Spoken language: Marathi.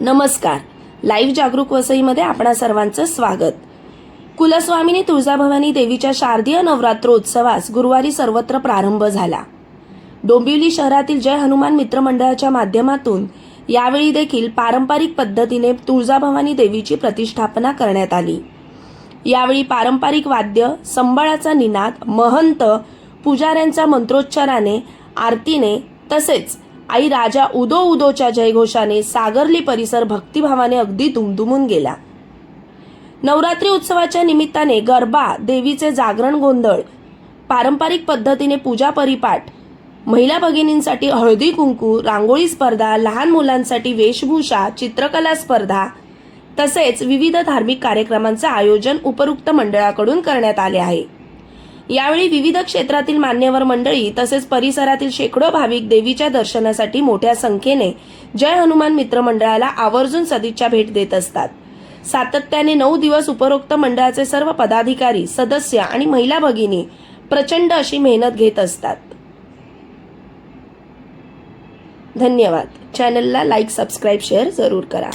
नमस्कार. लाईव्ह जागरूक वसईमध्ये आपणा सर्वांचं स्वागत. कुलस्वामिनी तुळजाभवानी देवीच्या शारदीय नवरात्रोत्सवास गुरुवारी सर्वत्र प्रारंभ झाला. डोंबिवली शहरातील जय हनुमान मित्र मंडळाच्या माध्यमातून यावेळी देखील पारंपरिक पद्धतीने तुळजाभवानी देवीची प्रतिष्ठापना करण्यात आली. यावेळी पारंपरिक वाद्य संबळाचा निनाद महंत पुजाऱ्यांचा मंत्रोच्चाराने आरतीने तसेच आई राजा उदो उदोच्या जयघोषाने सागरली परिसर भक्तिभावाने अगदी दुमदुमून गेला. नवरात्री उत्सवाच्या निमित्ताने गरबा देवीचे जागरण गोंधळ पारंपरिक पद्धतीने पूजा परिपाठ महिला भगिनींसाठी हळदी कुंकू रांगोळी स्पर्धा लहान मुलांसाठी वेशभूषा चित्रकला स्पर्धा तसेच विविध धार्मिक कार्यक्रमांचे आयोजन उपरोक्त मंडळाकडून करण्यात आले आहे. यावेळी विविध क्षेत्रातील मान्यवर मंडळी तसेच परिसरातील शेकडो भाविक देवीच्या दर्शनासाठी मोठ्या संख्येने जय हनुमान मित्र मंडळाला आवर्जून सदिच्छा भेट देत असतात. सातत्याने नऊ दिवस उपरोक्त मंडळाचे सर्व पदाधिकारी सदस्य आणि महिला भगिनी प्रचंड अशी मेहनत घेत असतात. धन्यवाद. चॅनलला लाईक सबस्क्राईब शेअर जरूर करा.